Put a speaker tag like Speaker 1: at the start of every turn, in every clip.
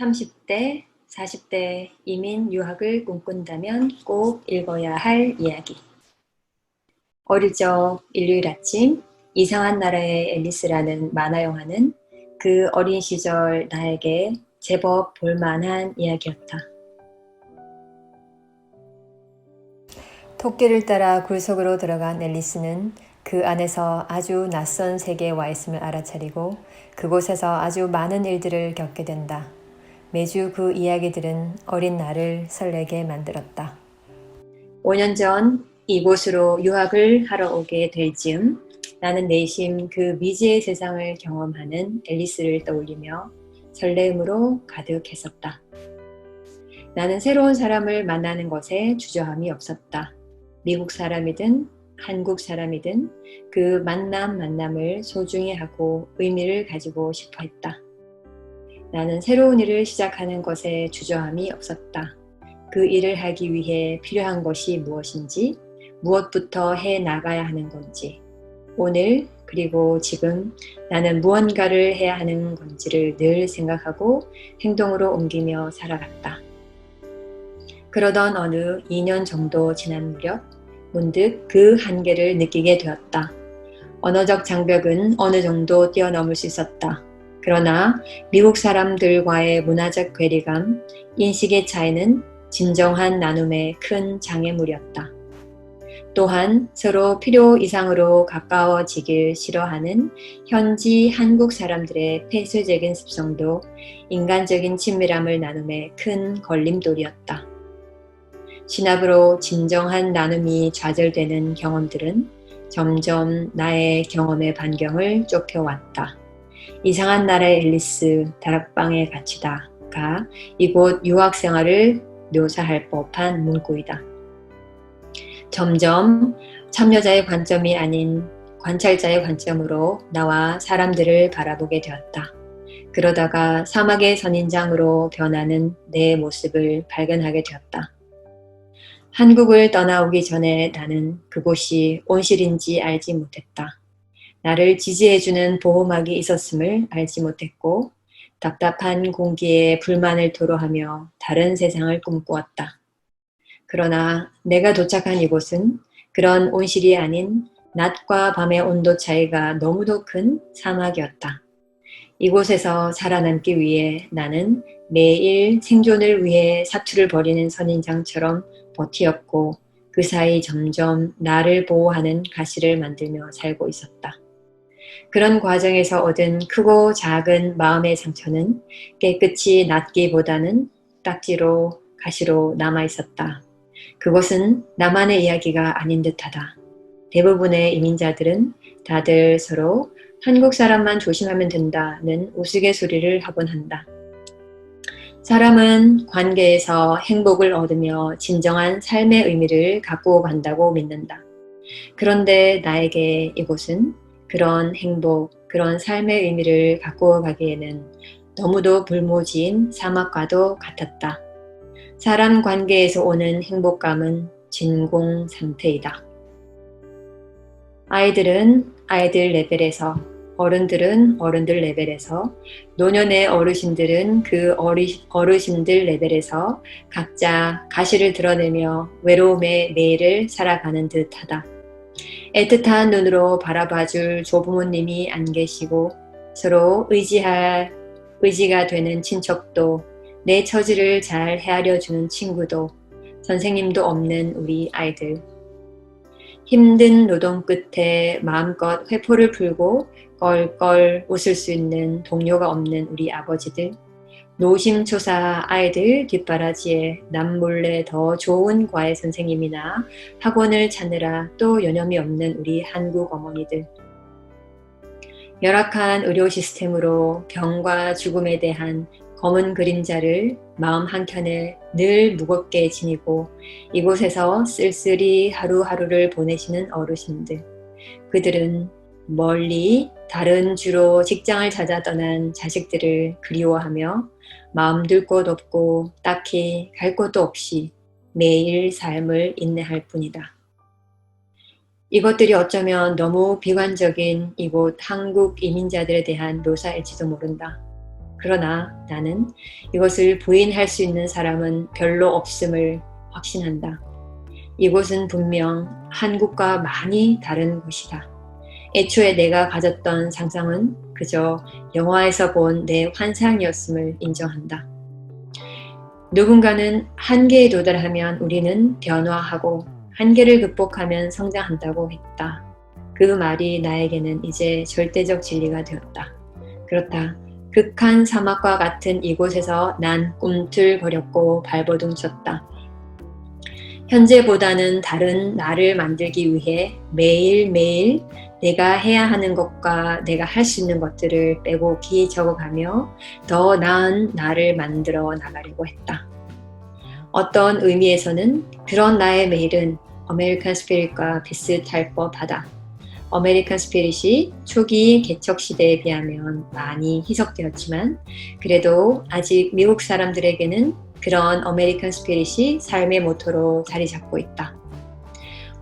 Speaker 1: 30대, 40대 이민 유학을 꿈꾼다면 꼭 읽어야 할 이야기. 어릴 적 일요일 아침 이상한 나라의 앨리스라는 만화 영화는 그 어린 시절 나에게 제법 볼만한 이야기였다. 토끼를 따라 굴 속으로 들어간 앨리스는 그 안에서 아주 낯선 세계에 와 있음을 알아차리고 그곳에서 아주 많은 일들을 겪게 된다. 매주 그 이야기들은 어린 나를 설레게 만들었다. 5년 전 이곳으로 유학을 하러 오게 될 즈음 나는 내심 그 미지의 세상을 경험하는 앨리스를 떠올리며 설레임으로 가득했었다. 나는 새로운 사람을 만나는 것에 주저함이 없었다. 미국 사람이든 한국 사람이든 그 만남 만남을 소중히 하고 의미를 가지고 싶어 했다. 나는 새로운 일을 시작하는 것에 주저함이 없었다. 그 일을 하기 위해 필요한 것이 무엇인지, 무엇부터 해 나가야 하는 건지, 오늘 그리고 지금 나는 무언가를 해야 하는 건지를 늘 생각하고 행동으로 옮기며 살아갔다. 그러던 어느 2년 정도 지난 무렵 문득 그 한계를 느끼게 되었다. 언어적 장벽은 어느 정도 뛰어넘을 수 있었다. 그러나 미국 사람들과의 문화적 괴리감, 인식의 차이는 진정한 나눔의 큰 장애물이었다. 또한 서로 필요 이상으로 가까워지길 싫어하는 현지 한국 사람들의 폐쇄적인 습성도 인간적인 친밀함을 나눔의 큰 걸림돌이었다. 신압으로 진정한 나눔이 좌절되는 경험들은 점점 나의 경험의 반경을 좁혀왔다. 이상한 나라의 앨리스 다락방에 갇히다가 이곳 유학 생활을 묘사할 법한 문구이다. 점점 참여자의 관점이 아닌 관찰자의 관점으로 나와 사람들을 바라보게 되었다. 그러다가 사막의 선인장으로 변하는 내 모습을 발견하게 되었다. 한국을 떠나오기 전에 나는 그곳이 온실인지 알지 못했다. 나를 지지해주는 보호막이 있었음을 알지 못했고 답답한 공기에 불만을 토로하며 다른 세상을 꿈꾸었다. 그러나 내가 도착한 이곳은 그런 온실이 아닌 낮과 밤의 온도 차이가 너무도 큰 사막이었다. 이곳에서 살아남기 위해 나는 매일 생존을 위해 사투를 벌이는 선인장처럼 버티었고 그 사이 점점 나를 보호하는 가시를 만들며 살고 있었다. 그런 과정에서 얻은 크고 작은 마음의 상처는 깨끗이 낫기보다는 딱지로 가시로 남아 있었다. 그것은 나만의 이야기가 아닌 듯하다. 대부분의 이민자들은 다들 서로 한국 사람만 조심하면 된다는 우스갯소리를 하곤 한다. 사람은 관계에서 행복을 얻으며 진정한 삶의 의미를 갖고 간다고 믿는다. 그런데 나에게 이곳은 그런 행복, 그런 삶의 의미를 갖고 가기에는 너무도 불모지인 사막과도 같았다. 사람 관계에서 오는 행복감은 진공 상태이다. 아이들은 아이들 레벨에서 어른들은 어른들 레벨에서 노년의 어르신들은 그 어리, 어르신들 레벨에서 각자 가시를 드러내며 외로움의 매일을 살아가는 듯하다. 애틋한 눈으로 바라봐줄 조부모님이 안 계시고 서로 의지할 의지가 되는 친척도 내 처지를 잘 헤아려 주는 친구도 선생님도 없는 우리 아이들. 힘든 노동 끝에 마음껏 회포를 풀고 껄껄 웃을 수 있는 동료가 없는 우리 아버지들, 노심초사 아이들 뒷바라지에 남몰래 더 좋은 과외 선생님이나 학원을 찾느라 또 여념이 없는 우리 한국 어머니들, 열악한 의료 시스템으로 병과 죽음에 대한 검은 그림자를 마음 한켠에 늘 무겁게 지니고 이곳에서 쓸쓸히 하루하루를 보내시는 어르신들. 그들은 멀리 다른 주로 직장을 찾아 떠난 자식들을 그리워하며 마음 둘 곳 없고 딱히 갈 곳도 없이 매일 삶을 인내할 뿐이다. 이것들이 어쩌면 너무 비관적인 이곳 한국 이민자들에 대한 묘사일지도 모른다. 그러나 나는 이것을 부인할 수 있는 사람은 별로 없음을 확신한다. 이곳은 분명 한국과 많이 다른 곳이다. 애초에 내가 가졌던 상상은 그저 영화에서 본 내 환상이었음을 인정한다. 누군가는 한계에 도달하면 우리는 변화하고 한계를 극복하면 성장한다고 했다. 그 말이 나에게는 이제 절대적 진리가 되었다. 그렇다. 극한 사막과 같은 이곳에서 난 꿈틀거렸고 발버둥 쳤다. 현재보다는 다른 나를 만들기 위해 매일매일 내가 해야 하는 것과 내가 할 수 있는 것들을 빼곡히 적어가며 더 나은 나를 만들어 나가려고 했다. 어떤 의미에서는 그런 나의 매일은 어메리칸 스피릿과 비슷할 법하다. 어메리칸 스피릿이 초기 개척 시대에 비하면 많이 희석되었지만 그래도 아직 미국 사람들에게는 그런 어메리칸 스피릿이 삶의 모토로 자리 잡고 있다.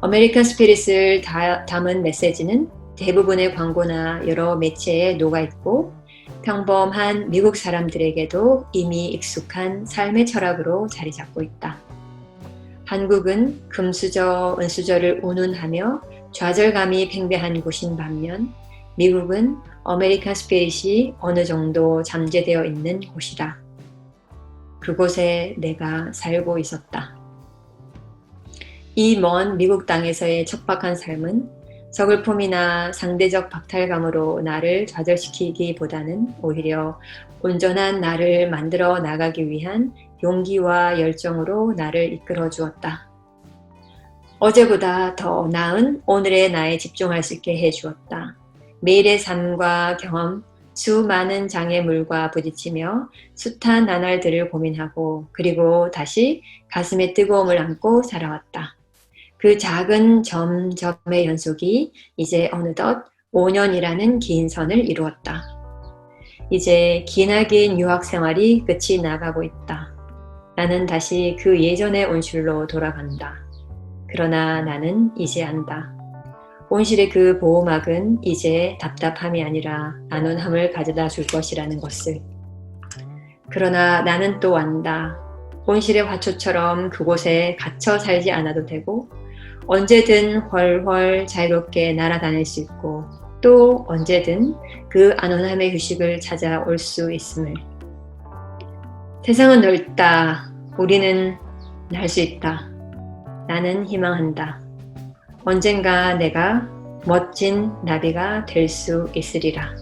Speaker 1: 어메리칸 스피릿을 다, 담은 메시지는 대부분의 광고나 여러 매체에 녹아 있고 평범한 미국 사람들에게도 이미 익숙한 삶의 철학으로 자리 잡고 있다. 한국은 금수저, 은수저를 운운하며 좌절감이 팽배한 곳인 반면 미국은 어메리칸 스피릿이 어느 정도 잠재되어 있는 곳이다. 그곳에 내가 살고 있었다. 이 먼 미국 땅에서의 척박한 삶은 서글픔이나 상대적 박탈감으로 나를 좌절시키기보다는 오히려 온전한 나를 만들어 나가기 위한 용기와 열정으로 나를 이끌어 주었다. 어제보다 더 나은 오늘의 나에 집중할 수 있게 해 주었다. 매일의 삶과 경험, 수많은 장애물과 부딪히며 숱한 나날들을 고민하고 그리고 다시 가슴에 뜨거움을 안고 살아왔다. 그 작은 점점의 연속이 이제 어느덧 5년이라는 긴 선을 이루었다. 이제 기나긴 유학 생활이 끝이 나가고 있다. 나는 다시 그 예전의 온실로 돌아간다. 그러나 나는 이제 안다. 온실의 그 보호막은 이제 답답함이 아니라 안온함을 가져다 줄 것이라는 것을. 그러나 나는 또 안다. 온실의 화초처럼 그곳에 갇혀 살지 않아도 되고 언제든 훨훨 자유롭게 날아다닐 수 있고 또 언제든 그 안온함의 휴식을 찾아올 수 있음을. 세상은 넓다. 우리는 날수 있다. 나는 희망한다. 언젠가 내가 멋진 나비가 될 수 있으리라.